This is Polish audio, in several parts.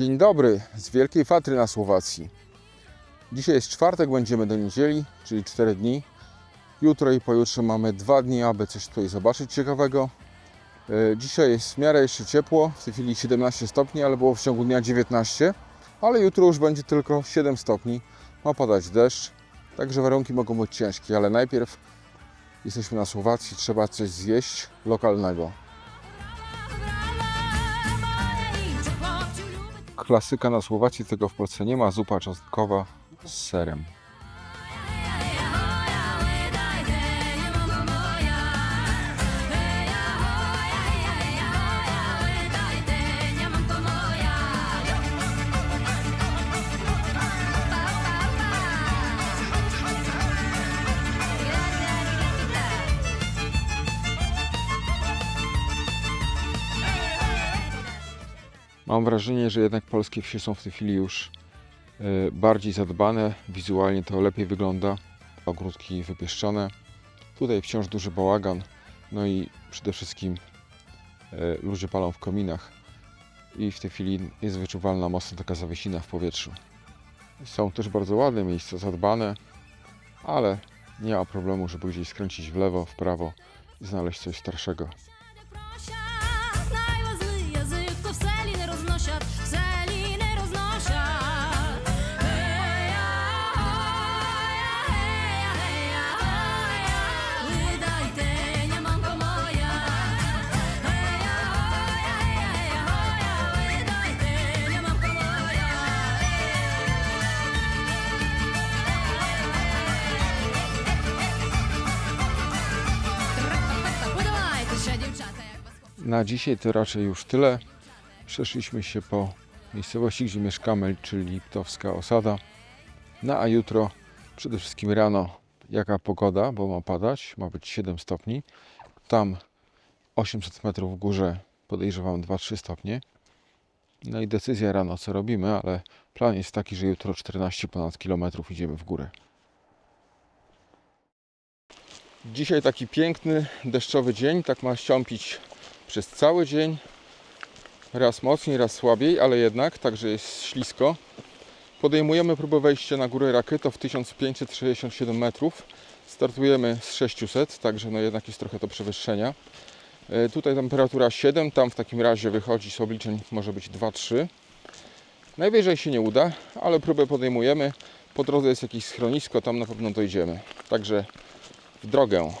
Dzień dobry z Wielkiej Fatry na Słowacji. Dzisiaj jest czwartek, będziemy do niedzieli, czyli 4 dni. Jutro i pojutrze mamy dwa dni, aby coś tutaj zobaczyć ciekawego. E, Dzisiaj jest w miarę jeszcze ciepło, w tej chwili 17 stopni, ale było w ciągu dnia 19. Ale jutro już będzie tylko 7 stopni. Ma padać deszcz, także warunki mogą być ciężkie, ale najpierw jesteśmy na Słowacji, trzeba coś zjeść lokalnego. Klasyka na Słowacji, tego w Polsce nie ma, zupa czosnkowa z serem. Mam wrażenie, że jednak polskie wsie są w tej chwili już e, bardziej zadbane, wizualnie to lepiej wygląda, ogródki wypieszczone. Tutaj wciąż duży bałagan, no i przede wszystkim e, ludzie palą w kominach i w tej chwili jest wyczuwalna mocno taka zawiesina w powietrzu. Są też bardzo ładne miejsca, zadbane, ale nie ma problemu, żeby gdzieś skręcić w lewo, w prawo i znaleźć coś starszego. Dzisiaj to raczej już tyle. Przeszliśmy się po miejscowości, gdzie mieszkamy, czyli Liptowska Osada. No a jutro, przede wszystkim rano, jaka pogoda, bo ma padać, ma być 7 stopni. Tam 800 metrów w górze podejrzewam 2-3 stopnie. No i decyzja rano, co robimy, ale plan jest taki, że jutro 14 ponad kilometrów idziemy w górę. Dzisiaj taki piękny, deszczowy dzień, tak ma ściąpić przez cały dzień. Raz mocniej, raz słabiej, ale jednak, także jest ślisko. Podejmujemy próbę wejścia na górę Rakyto w 1567 metrów. Startujemy z 600, także no jednak jest trochę to przewyższenia. E, Tutaj temperatura 7, tam w takim razie wychodzi z obliczeń może być 2-3. Najwyżej się nie uda, ale próbę podejmujemy. Po drodze jest jakieś schronisko, tam na pewno dojdziemy. Także w drogę.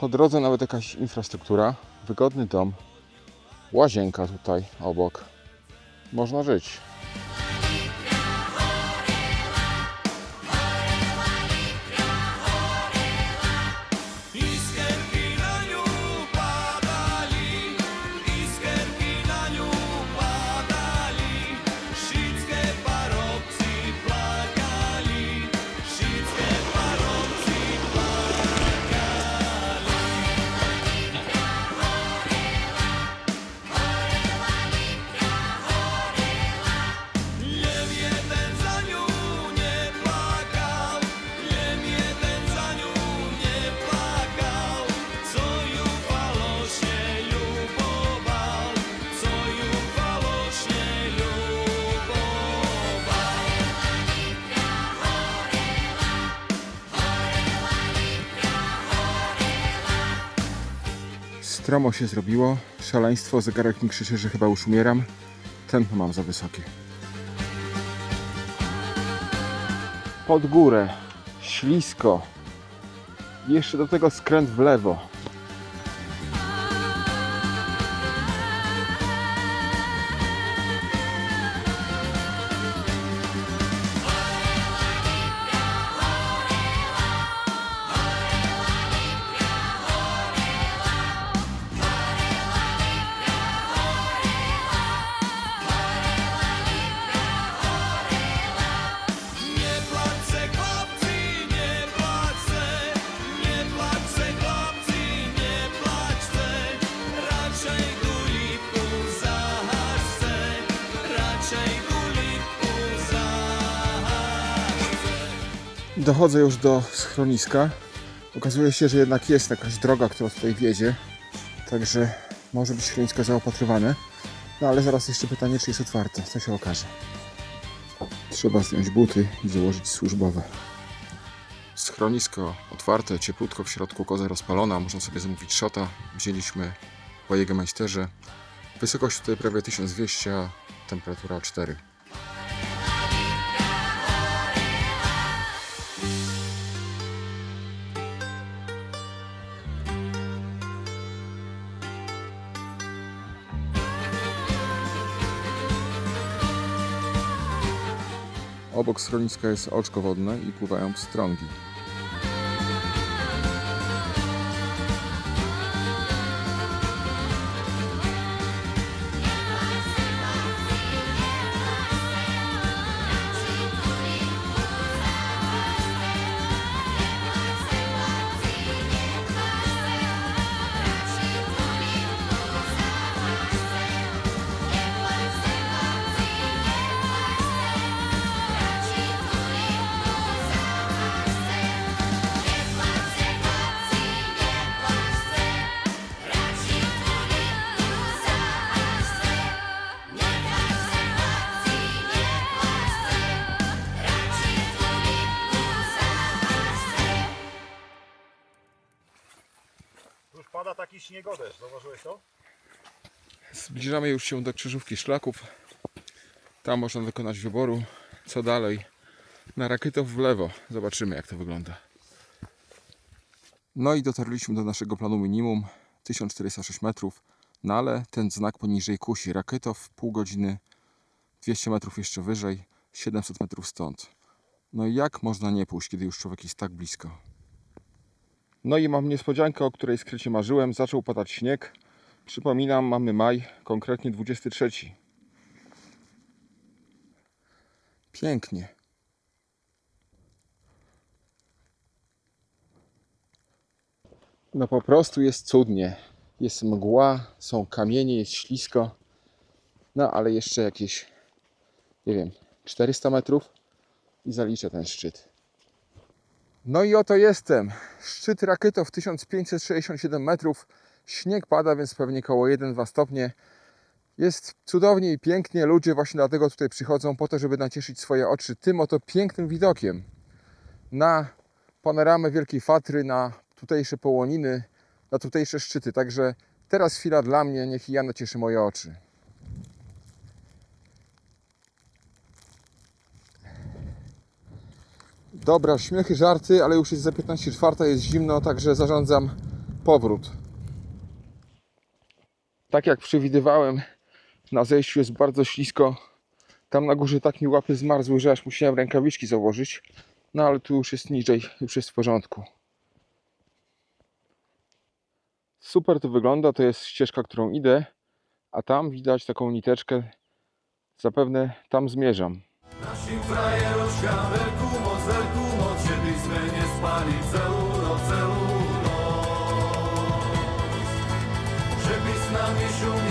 Po drodze nawet jakaś infrastruktura, wygodny dom, łazienka tutaj obok. Można żyć. Stromo się zrobiło, szaleństwo, zegarek mi krzyczy, że chyba już umieram. Tempo mam za wysokie. Pod górę, ślisko. Jeszcze do tego skręt w lewo. Dochodzę już do schroniska. Okazuje się, że jednak jest jakaś droga, która tutaj wiedzie. Także może być schronisko zaopatrywane. No ale zaraz jeszcze pytanie, czy jest otwarte. To się okaże. Trzeba zdjąć buty i założyć służbowe. Schronisko otwarte, cieplutko w środku, koza rozpalona. Można sobie zamówić szota. Wzięliśmy po Jägermeisterze. Wysokość tutaj prawie 1200, a temperatura 4. Obok schroniska jest oczko wodne i pływają pstrągi. Zauważyłeś to? Zbliżamy już się do krzyżówki szlaków. Tam można dokonać wyboru. Co dalej? Na rakietów w lewo. Zobaczymy jak to wygląda. No i dotarliśmy do naszego planu minimum 1406 metrów. No ale ten znak poniżej kusi. Rakietow pół godziny 200 metrów jeszcze wyżej 700 metrów stąd. No i jak można nie pójść, kiedy już człowiek jest tak blisko? No i mam niespodziankę, o której skrycie marzyłem. Zaczął padać śnieg. Przypominam, mamy maj, konkretnie 23. Pięknie. No po prostu jest cudnie. Jest mgła, są kamienie, jest ślisko. No ale jeszcze jakieś, nie wiem, 400 metrów i zaliczę ten szczyt. No i oto jestem. Szczyt Rakytow 1567 metrów. Śnieg pada, więc pewnie koło 1-2 stopnie. Jest cudownie i pięknie. Ludzie właśnie dlatego tutaj przychodzą po to, żeby nacieszyć swoje oczy tym oto pięknym widokiem. Na panoramę Wielkiej Fatry, na tutejsze połoniny, na tutejsze szczyty. Także teraz chwila dla mnie, niech i ja nacieszę moje oczy. Dobra, śmiechy, żarty, ale już jest za 15 czwarta, jest zimno, także zarządzam powrót. Tak jak przewidywałem, na zejściu jest bardzo ślisko. Tam na górze tak mi łapy zmarzły, że aż musiałem rękawiczki założyć. No ale tu już jest niżej, już jest w porządku. Super to wygląda, to jest ścieżka, którą idę, a tam widać taką niteczkę. Zapewne tam zmierzam. Naszym frajeroczka, wielku moc, żebyśmy nie spali całą noc, całą noc. Żeby z nami szumnie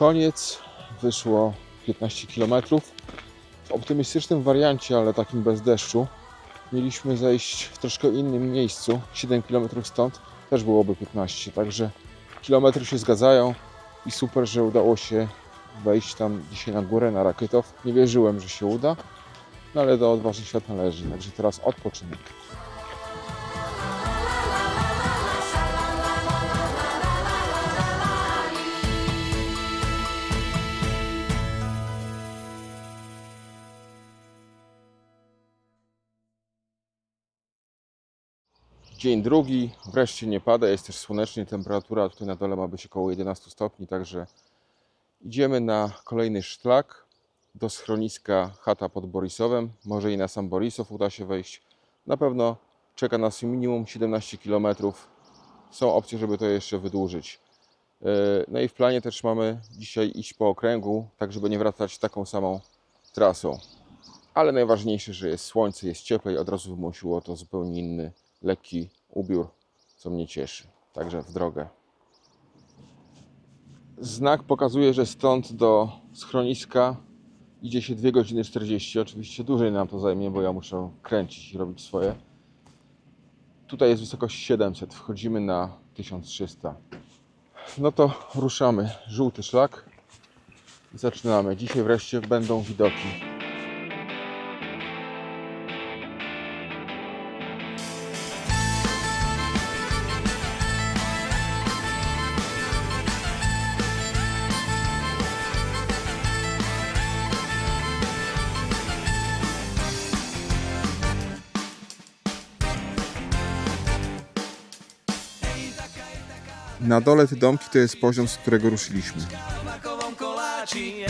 koniec wyszło 15 km. W optymistycznym wariancie, ale takim bez deszczu, mieliśmy zejść w troszkę innym miejscu, 7 km stąd, też byłoby 15, także kilometry się zgadzają i super, że udało się wejść tam dzisiaj na górę, na Rakytow. Nie wierzyłem, że się uda, no ale do odważnych świat należy, także teraz odpoczynek. Dzień drugi, wreszcie nie pada, jest też słonecznie, temperatura tutaj na dole ma być około 11 stopni, także idziemy na kolejny szlak do schroniska chata pod Borisowem. Może i na sam Borisów uda się wejść. Na pewno czeka nas minimum 17 km. Są opcje, żeby to jeszcze wydłużyć. Yy, No i w planie też mamy dzisiaj iść po okręgu, tak żeby nie wracać taką samą trasą. Ale najważniejsze, że jest słońce, jest cieplej, od razu wymusiło to zupełnie inny, lekki ubiór, co mnie cieszy. Także w drogę. Znak pokazuje, że stąd do schroniska idzie się 2 godziny 40. Oczywiście dłużej nam to zajmie, bo ja muszę kręcić i robić swoje. Tutaj jest wysokość 700, wchodzimy na 1300. No to ruszamy. Żółty szlak. Zaczynamy. Dzisiaj wreszcie będą widoki. Na dole te domki to jest poziom, z którego ruszyliśmy. je je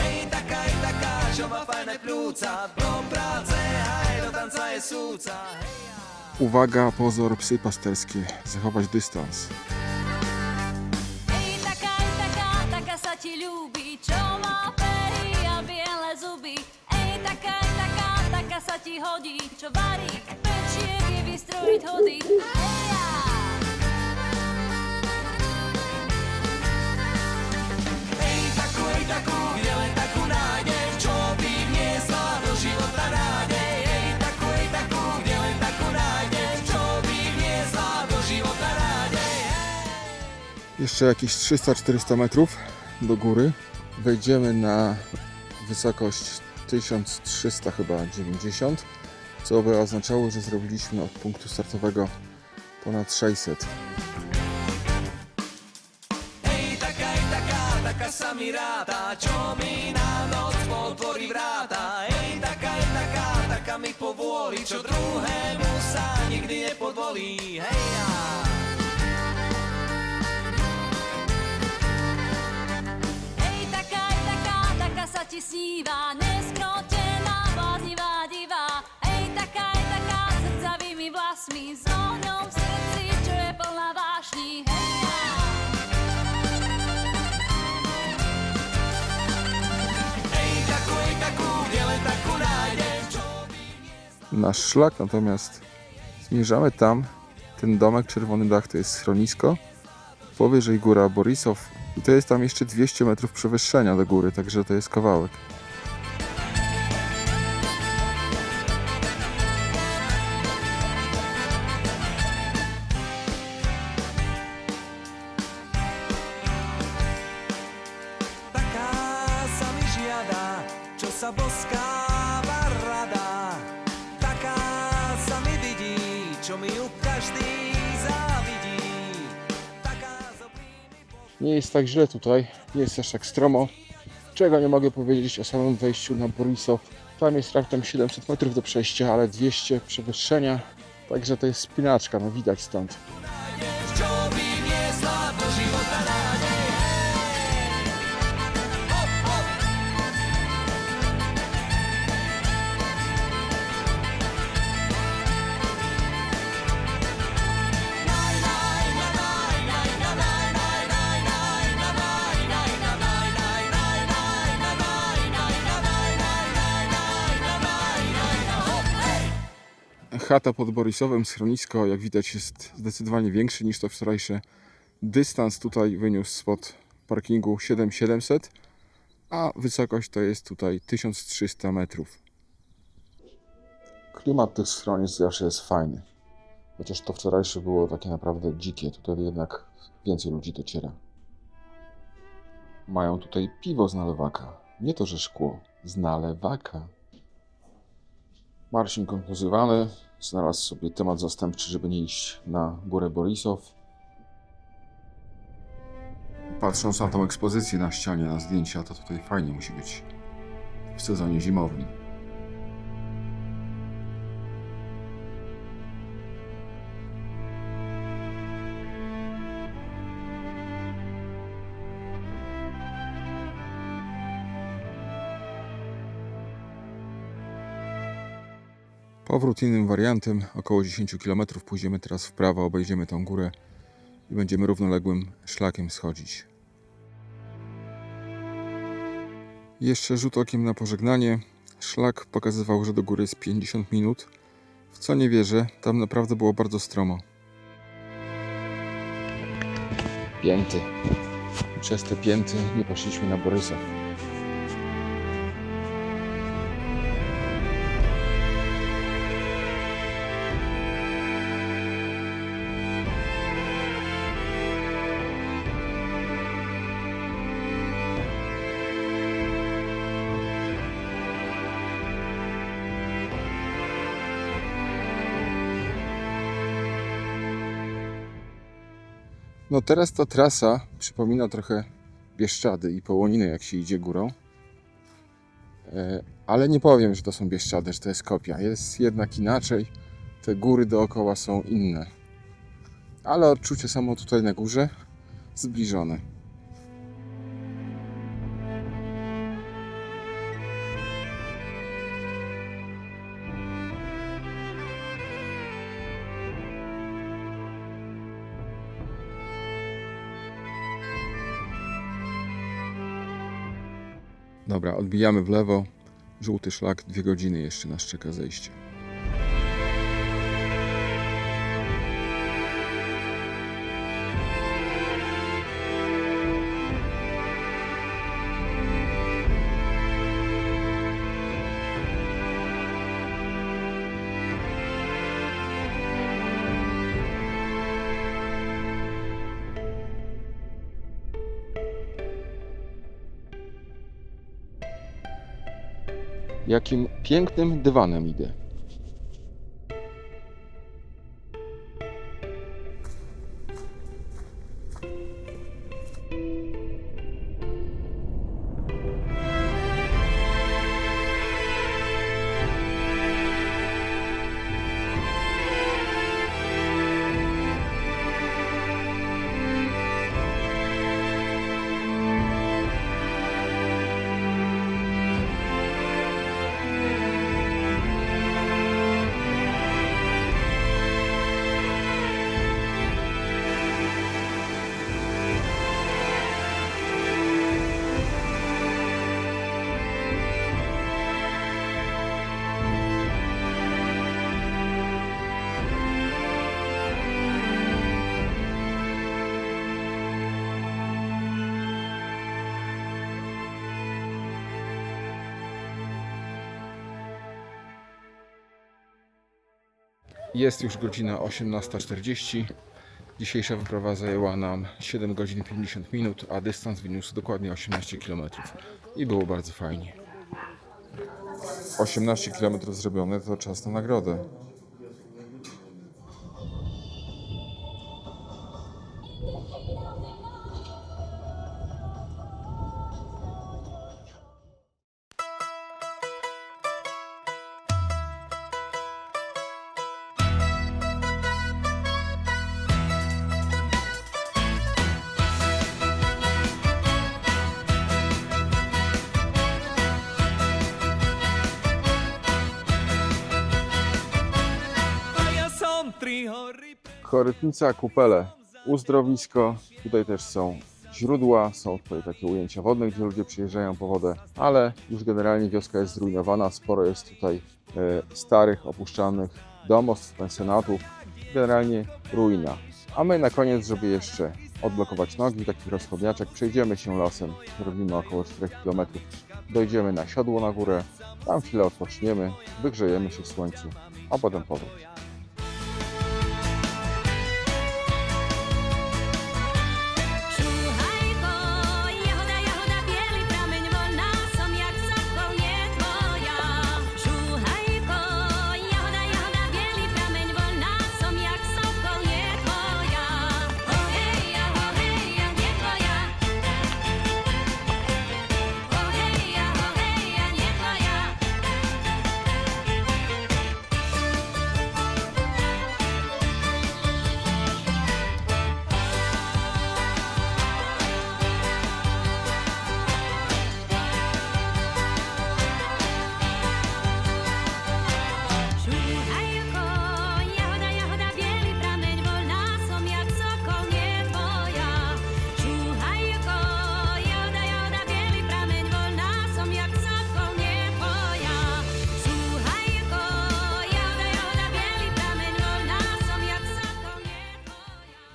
Uwaga, pozor, psy pasterskie. Zachować dystans. Sa ti hodí, čo varí, pečie vie vystrojiť. Heja! Jeszcze jakieś 300-400 metrów do góry. Wejdziemy na wysokość 1300 chyba 90, co by oznaczało, że zrobiliśmy od punktu startowego ponad 600. Hej, taká je taká, taká sa mi ráta Čo mi na noc potvorí vráta Hej, taká je taká, taká mi povôli Čo druhému sa nikdy nepodvolí Hej, ja. Nasz szlak natomiast zmierzamy tam. Ten domek, czerwony dach to jest schronisko. Powyżej góra Borisow i to jest tam jeszcze 200 metrów przewyższenia do góry, także to jest kawałek. Taká sa mi žiada, Nie jest tak źle tutaj, nie jest aż tak stromo. Czego nie mogę powiedzieć o samym wejściu na Borisow. Tam jest raptem 700 metrów do przejścia, ale 200 przewyższenia. Także to jest spinaczka, no widać stąd. Chata pod Borisowem, schronisko, jak widać, jest zdecydowanie większy niż to wczorajsze. Dystans tutaj wyniósł spod parkingu 7700. a wysokość to jest tutaj 1300 metrów. Klimat tych schronisk zawsze jest fajny. Chociaż to wczorajsze było takie naprawdę dzikie, tutaj jednak więcej ludzi dociera. Mają tutaj piwo z nalewaka. Nie to, że szkło, z nalewaka. Marcin kontuzjowany, znalazł sobie temat zastępczy, żeby nie iść na górę Borisow. Patrząc na tą ekspozycję na ścianie, na zdjęcia, to tutaj fajnie musi być w sezonie zimowym. Powrót innym wariantem, około 10 km pójdziemy teraz w prawo, obejdziemy tą górę i będziemy równoległym szlakiem schodzić. Jeszcze rzut okiem na pożegnanie. Szlak pokazywał, że do góry jest 50 minut, w co nie wierzę, tam naprawdę było bardzo stromo. Pięty. Przez te pięty nie poszliśmy na Borysa. No teraz ta trasa przypomina trochę Bieszczady i Połoniny, jak się idzie górą. E, Ale nie powiem, że to są Bieszczady, że to jest kopia. Jest jednak inaczej. Te góry dookoła są inne. Ale odczucie samo tutaj na górze zbliżone. Dobra, odbijamy w lewo. Żółty szlak, dwie godziny jeszcze nas czeka zejście. Jakim pięknym dywanem idę. Jest już godzina 18.40. Dzisiejsza wyprawa zajęła nam 7 godzin 50 minut, a dystans wyniósł dokładnie 18 km. I było bardzo fajnie. 18 km zrobione to czas na nagrodę. Korytnica, kupele, uzdrowisko. Tutaj też są źródła, są tutaj takie ujęcia wodne, gdzie ludzie przyjeżdżają po wodę, ale już generalnie wioska jest zrujnowana. Sporo jest tutaj e, starych, opuszczanych domostw, pensjonatów. Generalnie ruina. A my na koniec, żeby jeszcze odblokować nogi, taki rozchodniaczek. Przejdziemy się lasem, robimy około 4 km. Dojdziemy na siodło na górę, tam chwilę odpoczniemy, wygrzejemy się w słońcu, a potem powrót.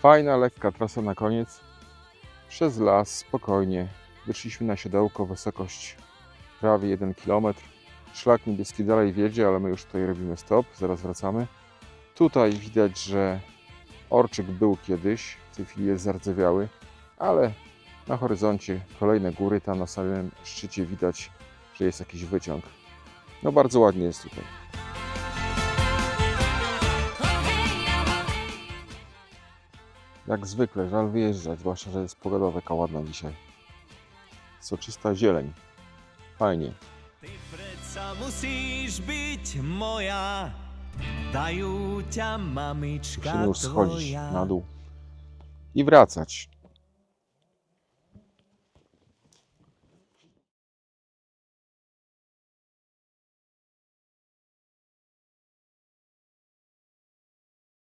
Fajna, lekka trasa na koniec. Przez las, spokojnie. Wyszliśmy na siodełko, wysokość prawie 1 km. Szlak niebieski dalej wiedzie, ale my już tutaj robimy stop, zaraz wracamy. Tutaj widać, że orczyk był kiedyś, w tej chwili jest zardzewiały, ale na horyzoncie kolejne góry, tam na samym szczycie widać, że jest jakiś wyciąg. No bardzo ładnie jest tutaj. Jak zwykle, żal wyjeżdżać, zwłaszcza, że jest pogoda taka ładna dzisiaj. Soczysta zieleń. Fajnie. Ty musíš byť moja, mamička Musimy już schodzić na dół i wracać.